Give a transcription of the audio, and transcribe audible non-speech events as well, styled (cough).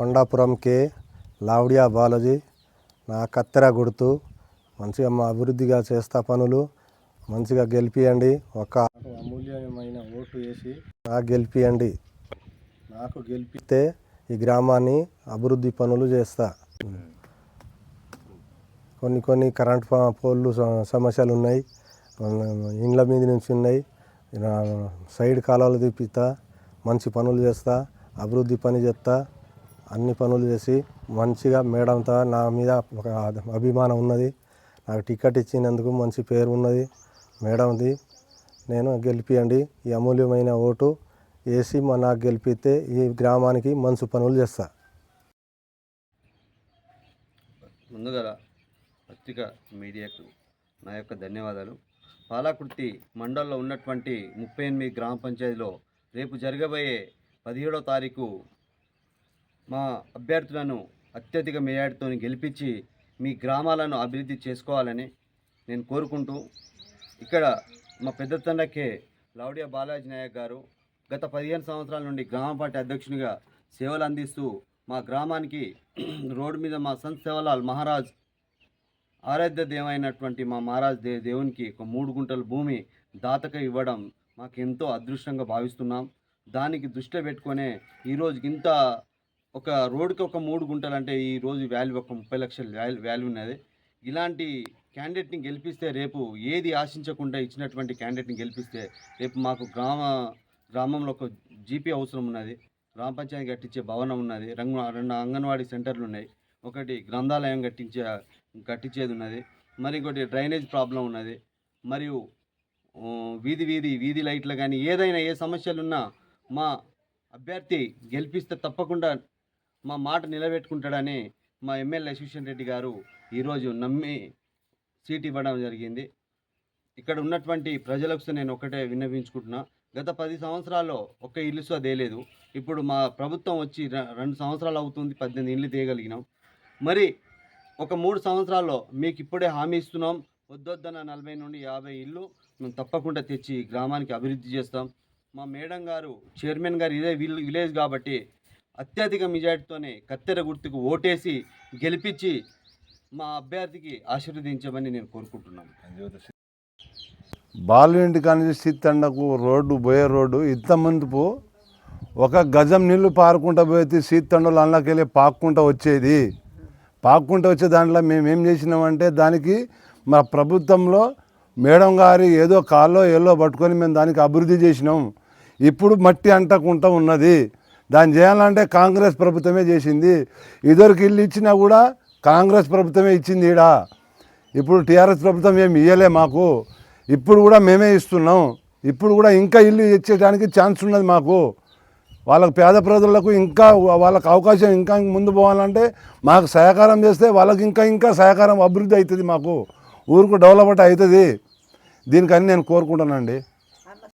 కొండాపురం కే లావడియా బాలాజీ నా కత్తెర గుర్తు. మంచిగా మా అభివృద్ధిగా చేస్తా పనులు. మంచిగా గెలిపియండి. ఒక అమూల్యమైన ఓటు వేసి నాకు గెలిపియండి. నాకు గెలిపితే ఈ గ్రామాన్ని అభివృద్ధి పనులు చేస్తా. కొన్ని కొన్ని కరెంట్ పోల్లు సమస్యలు ఉన్నాయి. ఇండ్ల మీద నుంచి ఉన్నాయి. సైడ్ కాలువలు తిప్పిస్తా. మంచి పనులు చేస్తా. అభివృద్ధి పని చేస్తా. అన్ని పనులు చేసి మంచిగా మేడంతో నా మీద ఒక అభిమానం ఉన్నది. నాకు టికెట్ ఇచ్చినందుకు మంచి పేరు ఉన్నది. మేడంది నేను గెలిపియండి. ఈ అమూల్యమైన ఓటు వేసి మా నాకు గెలిపిస్తే ఈ గ్రామానికి మంచి పనులు చేస్తా. ముందుగా పత్రిక మీడియాకు నా యొక్క ధన్యవాదాలు. పాలకుర్తి మండలంలో ఉన్నటువంటి ముప్పై ఎనిమిది గ్రామ పంచాయతీలో రేపు జరగబోయే పదిహేడో తారీఖు మా అభ్యర్థులను అత్యధిక మేయాడితో గెలిపించి మీ గ్రామాలను అభివృద్ధి చేసుకోవాలని నేను కోరుకుంటూ ఇక్కడ మా పెద్ద తండ్రకే లౌడియా బాలాజీ నాయక్ గారు గత పదిహేను సంవత్సరాల నుండి గ్రామ పార్టీ అధ్యక్షునిగా సేవలు అందిస్తూ మా గ్రామానికి (clears throat) రోడ్డు మీద మా సంత్ సేవలాల్ మహారాజ్ ఆరాధ్య దేవైనటువంటి మా మహారాజ్ దే దేవునికి ఒక మూడు గుంటల భూమి దాతక ఇవ్వడం మాకు ఎంతో అదృష్టంగా భావిస్తున్నాం. దానికి దృష్టిలో పెట్టుకొనే ఈరోజుకి ఇంత ఒక రోడ్డుకి ఒక మూడు గుంటలు అంటే ఈ రోజు వాల్యూ ఒక ముప్పై లక్షల వాల్యూ వాల్యూ ఉన్నది. ఇలాంటి క్యాండిడేట్ని గెలిపిస్తే రేపు ఏది ఆశించకుండా ఇచ్చినటువంటి క్యాండిడేట్ని గెలిపిస్తే రేపు మాకు గ్రామ గ్రామంలో ఒక జీపీ అవసరం ఉన్నది. గ్రామ పంచాయతీ కట్టించే భవనం ఉన్నది. రంగు రెండు అంగన్వాడీ సెంటర్లు ఉన్నాయి. ఒకటి గ్రంథాలయం కట్టించే కట్టించేది ఉన్నది. మరి ఇంకోటి డ్రైనేజ్ ప్రాబ్లం ఉన్నది. మరియు వీధి వీధి వీధి లైట్లు కానీ ఏదైనా ఏ సమస్యలు ఉన్నా మా అభ్యర్థి గెలిపిస్తే తప్పకుండా మా మాట నిలబెట్టుకుంటాడని మా ఎమ్మెల్యే శివశన్ రెడ్డి గారు ఈరోజు నమ్మి సీట్ ఇవ్వడం జరిగింది. ఇక్కడ ఉన్నటువంటి ప్రజలకు నేను ఒకటే విన్నవించుకుంటున్నా. గత పది సంవత్సరాల్లో ఒక్క ఇల్లు సో తేలేదు. ఇప్పుడు మా ప్రభుత్వం వచ్చి రెండు సంవత్సరాలు అవుతుంది పద్దెనిమిది ఇల్లు తీయగలిగినాం. మరి ఒక మూడు సంవత్సరాల్లో మీకు ఇప్పుడే హామీ ఇస్తున్నాం. వద్దొద్దన నలభై నుండి యాభై ఇల్లు మేము తప్పకుండా తెచ్చి గ్రామానికి అభివృద్ధి చేస్తాం. మా మేడం గారు చైర్మన్ గారు ఇదే విల్- విలేజ్ కాబట్టి అత్యధిక మెజార్టీతోనే కత్తెర గుర్తుకు ఓటేసి గెలిపించి మా అభ్యర్థికి ఆశీర్వదించమని నేను కోరుకుంటున్నాను. బాలుంటి కానీ సీతండకు రోడ్డు పోయే రోడ్డు ఇంత ముందుపు ఒక గజం నీళ్ళు పారుకుంటా పోతే సీతండలు అందులోకెళ్ళి పాక్కుంటా వచ్చేది. పాక్కుంటా వచ్చే దాంట్లో మేము ఏం చేసినామంటే దానికి మా ప్రభుత్వంలో మేడం గారి ఏదో కాల్లో ఏలో పట్టుకొని మేము దానికి అభివృద్ధి చేసినాం. ఇప్పుడు మట్టి అంటకుండా ఉన్నది. దాన్ని చేయాలంటే కాంగ్రెస్ ప్రభుత్వమే చేసింది. ఇదివరకు ఇల్లు ఇచ్చినా కూడా కాంగ్రెస్ ప్రభుత్వమే ఇచ్చింది ఈడ. ఇప్పుడు టీఆర్ఎస్ ప్రభుత్వం ఏమి ఇయ్యలే మాకు. ఇప్పుడు కూడా మేమే ఇస్తున్నాం. ఇప్పుడు కూడా ఇంకా ఇల్లు ఇచ్చేయడానికి ఛాన్స్ ఉన్నది మాకు. వాళ్ళకు పేద ప్రజలకు ఇంకా వాళ్ళకు అవకాశం ఇంకా ముందు పోవాలంటే మాకు సహకారం చేస్తే వాళ్ళకి ఇంకా ఇంకా సహకారం అభివృద్ధి అవుతుంది మాకు. ఊరుకు డెవలప్మెంట్ అవుతుంది. దీనికని నేను కోరుకుంటానండి